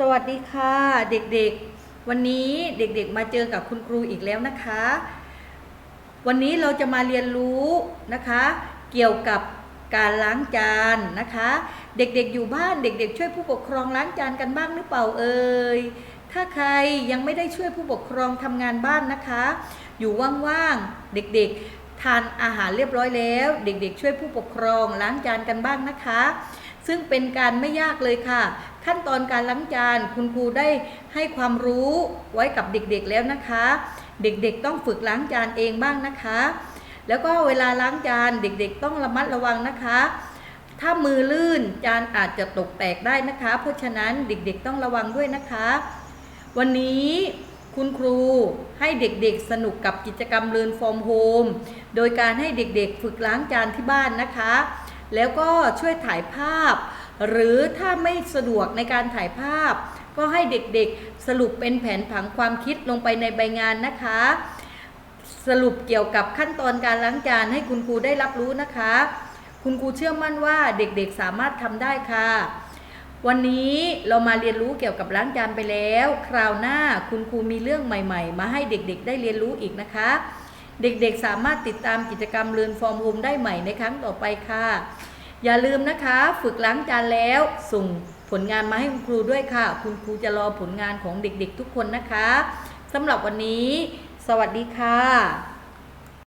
สวัสดีค่ะ เด็กๆ วันนี้เด็กๆ มาเจอกับคุณครูอีกแล้วนะคะ วันนี้เราจะมาเรียนรู้นะคะ เกี่ยวกับการล้างจานนะคะ เด็กๆ อยู่บ้านเด็ก ๆ ช่วยผู้ปกครองล้างจานกันบ้างหรือเปล่าเอ่ยถ้าใครยังไม่ได้ช่วยผู้ปกครองทำงานบ้านนะคะ อยู่ว่างๆเด็กๆ ทานอาหารเรียบร้อยแล้ว เด็กๆ ช่วยผู้ปกครองล้างจานกันบ้างนะคะ ซึ่งเป็นการไม่ยากเลยค่ะ ขั้นตอนการล้างจานคุณครูได้ให้ความรู้ไว้กับเด็กๆแล้วนะคะ เด็กๆต้องฝึกล้างจานเองบ้างนะคะ แล้วก็เวลาล้างจานเด็กๆต้องระมัดระวังนะคะ ถ้ามือลื่นจานอาจจะตกแตกได้นะคะ เพราะฉะนั้นเด็กๆต้องระวังด้วยนะคะ วันนี้คุณครูให้เด็กๆสนุกกับกิจกรรมเรียนฟอร์มโฮมโดยการให้เด็กๆฝึกล้างจานที่บ้านนะคะ แล้วก็ช่วยถ่ายภาพ หรือถ้าไม่สะดวกในการถ่ายภาพ ก็ให้เด็กๆสรุปเป็นแผนผังความคิดลงไปในใบงานนะคะ สรุปเกี่ยวกับขั้นตอนการล้างจานให้คุณครูได้รับรู้นะคะ คุณครูเชื่อมั่นว่าเด็กๆสามารถทำได้ค่ะ วันนี้เรามาเรียนรู้เกี่ยวกับล้างจานไปแล้ว คราวหน้าคุณครูมีเรื่องใหม่ ๆ มาให้เด็กๆ ได้เรียนรู้อีกนะคะเด็กๆ สามารถติดตามกิจกรรมเรียนฟอร์มโฮมได้ใหม่ในครั้งต่อไปค่ะ อย่าลืมนะคะ ฝึกล้างจานแล้วส่งผลงานมาให้คุณครูด้วยค่ะ คุณครูจะรอผลงานของเด็กๆทุกคนนะคะสำหรับวันนี้ สวัสดีค่ะ